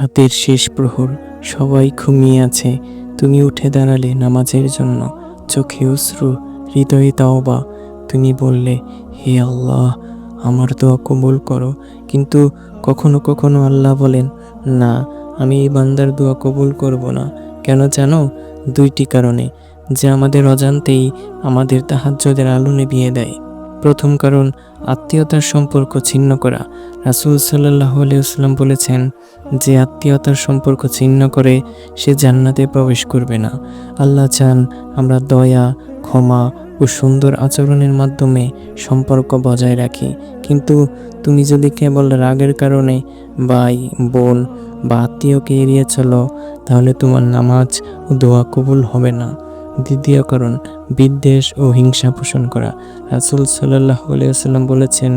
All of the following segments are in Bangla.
রাতের শেষ প্রহর, সবাই ঘুমিয়ে আছে। তুমি উঠে দাঁড়ালে নামাজের জন্য। চোখে অশ্রু, হৃদয়ে তাওবা। তুমি বললে, হে আল্লাহ, আমার দোয়া কবুল করো। কিন্তু কখনো কখনো আল্লাহ বলেন, না, আমি এই বান্দার দোয়া কবুল করব না। কেন জানো? দুইটি কারণে। যে আমাদের অজান্তেই আমাদের তাহাজ্জদের আলো নিভিয়ে দেয়। প্রথম কারণ, আত্মীয়তার সম্পর্ক ছিন্ন করা। রাসুল সাল্লাহ আলিয়াল্লাম বলেছেন, যে আত্মীয়তার সম্পর্ক ছিন্ন করে, সে জান্নাতে প্রবেশ করবে না। আল্লাহ চান আমরা দয়া, ক্ষমা ও সুন্দর আচরণের মাধ্যমে সম্পর্ক বজায় রাখি। কিন্তু তুমি যদি কেবল রাগের কারণে ভাই, বোন বা আত্মীয়কে এড়িয়ে চলো, তাহলে তোমার নামাজ ও দোয়া কবুল হবে না। দ্বিতীয় কারণ বিদ্বেষ ও হিংসা পোষণ করা। রাসুল সাল্লাহ আলিয়াল্লাম বলেছেন,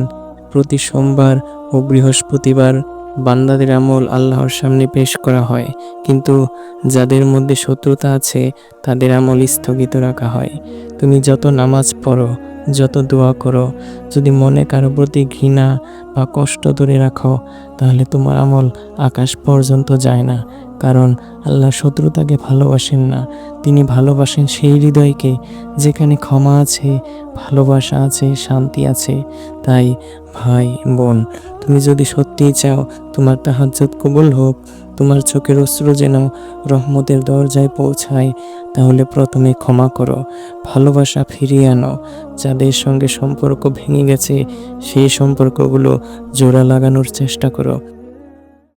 প্রতি সোমবার ও বৃহস্পতিবার বান্দাদের আমল আল্লাহর সামনে পেশ করা হয়, কিন্তু যাদের মধ্যে শত্রুতা আছে, তাদের আমল স্থগিত রাখা হয়। তুমি যত নামাজ পড়ো, যত দোয়া করো, যদি মনে কারও প্রতি ঘৃণা বা কষ্ট ধরে রাখো তাহলে তোমার আমল আকাশ পর্যন্ত যায় না, কারণ আল্লাহ শত্রুতাকে ভালোবাসেন না। তিনি ভালোবাসেন সেই হৃদয়কে যেখানে ক্ষমা আছে, ভালোবাসা আছে, শান্তি আছে। তাই ভাই বোন, তুমি যদি সত্যিই চাও তোমার তাহাজ্জত কবুল হোক তোমার চোখের অশ্রু যেন রহমতের দরজায় পৌঁছায়, তাহলে প্রথমে ক্ষমা করো, ভালোবাসা ফিরিয়ে আনো। যাদের সঙ্গে সম্পর্ক ভেঙে গেছে, সেই সম্পর্কগুলো জোড়া লাগানোর চেষ্টা করো।